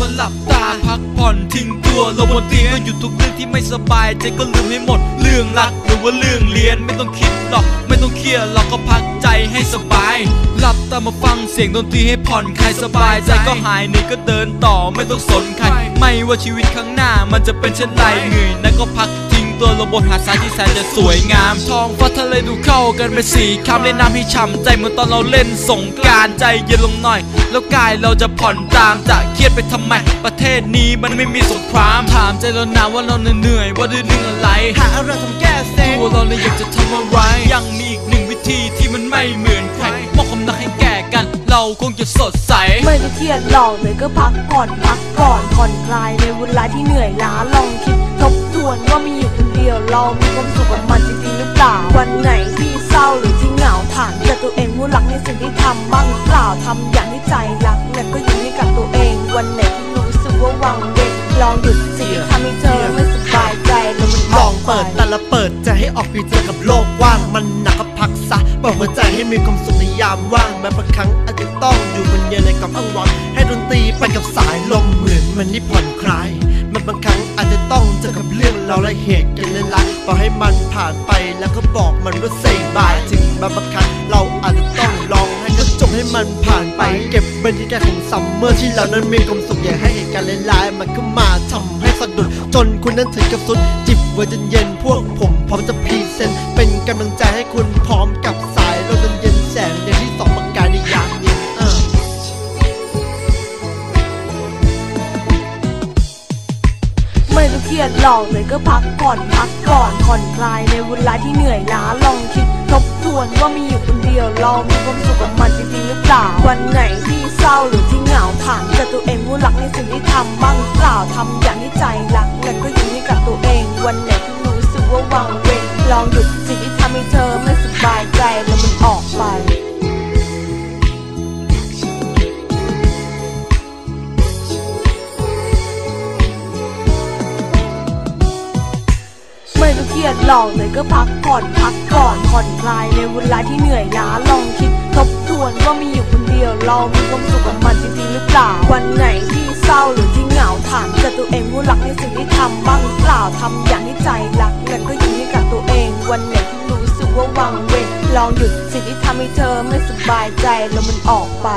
มาหลับตาพักผ่อนทิ้งตัวลงบนเตียงหยุดทุกเรื่องที่ไม่สบายใจก็ลืมให้หมด เรื่องรักหรือว่าเรื่องเรียนไม่ต้องคิดหรอกไม่ต้องเครียดเราก็พักใจให้สบาย หลับตามาฟังเสียงดนตรีให้ผ่อนคลายสบายใจก็หายเหนื่อยก็เดินต่อไม่ต้องสนใครไม่ว่าชีวิตข้างหน้ามันจะเป็นเช่นไรเหนื่อยนะก็พัก ตัวลงบนหาดทรายที่แสนจะสวยงามท้องฟ้าทะเลดูเข้ากันเป็นสีคำเล่นน้ำให้ฉ่ำใจเหมือนตอนเราเล่นสงการใจเย็นลงหน่อย แล้วกายเราจะผ่อนตามจะเครียดไปทำไม ประเทศนี้มันไม่มีสงครามถามใจเรานะว่าเราเหนื่อยว่าด้วยเรื่งอะไรหาอะไรทำแก้เซ็งตัวเราเนี่ยอยากจะทำอะไรยังมีอีกหนึ่งวิธีที่มันไม่เหมือนใครมอบความรักให้แก่กัน เราคงจะสดใส ไม่ต้องเครียดหรอกเลยก็พักผ่อนพักก่อนผ่อนคลายในเวลาที่เหนื่อยล้าลองคิด วนว่ามีอยู่คนเดียว เรามีความสุขกับมันจริงๆหรือเปล่า วันไหนที่เศร้าหรือที่เหงาถามใจตัวเองว่ารักในสิ่งที่ทำบ้างหรือเปล่าทำอย่างที่ใจรักและก็อยิ้มให้กับตัวเอง วันไหนที่รู้สึกว่าวังเวงลองหยุดสิ่งที่ทำให้เธอไม่สบายใจแล้วมันลองกเปิดแต่ละเปิดใจให้ออกไปเจอกับโลกว้างมันหนักก็พักซะเปิดหัวใจให้มีความสุขในยามว่างแม้บางครั้งอาจจะต้องอยู่คนเดียวในกับอ้างว้างให้ดนตรีไปกับสายลมเหมือนมันนี่ผ่อนคลายมันบางครั้งอาจจะต้องเจอกับเรื่อง เราและเหตุกันเลยละต่อให้มันผ่านไปแล้วก็บอกมันว่าเซบายถึงบางครั้งเราอาจจะต้องลองให้ก็จบให้มันผ่านไป เก็บบรรยากาศของซัมเมอร์ที่เรานั้นมีความสุขอย่าให้เหตุการณ์ร้ายๆมันก็มาทำให้สะดุด จนคุณนั้นถึงกับสุด จิบไว้จนเย็นพวกผมพร้อมจะพรีเซนต์เป็นกำลังใจให้คุณพร้อมกับสายลม เครียดหลอกเลยก็พักก่อนพักก่อนผ่อนคลายในเวลาที่เหนื่อยล้าลองคิดทบทวนว่ามีอยู่คนเดียวเรามีความสุขกับมันจริงๆหรือเปล่าวันไหนที่เศร้าหรือที่เหงาถามใจตัวเองว่ารักในสิ่งที่ทำบ้างเปล่าทำอย่างที่ใจรักแต่ก็ยิ้มให้ เครียดหรอกเลยก็พักผ่อนพักก่อนผ่อนคลายในเวลาที่เหนื่อยล้าลองคิดทบทวนว่ามีอยู่คนเดียวเรามีความสุขกับมันจริงๆหรือเปล่าวันไหนที่เศร้าหรือที่เหงาถามใจตัวเองว่ารักในสิ่งที่ทำบ้างหรือเปล่าทำอย่างที่ใจรักและก็ยิ้มให้กับตัวเอง วันไหนที่รู้สึกว่าวังเวงลองหยุดสิ่งที่ทำให้เธอไม่สบายใจแล้วมันออกไป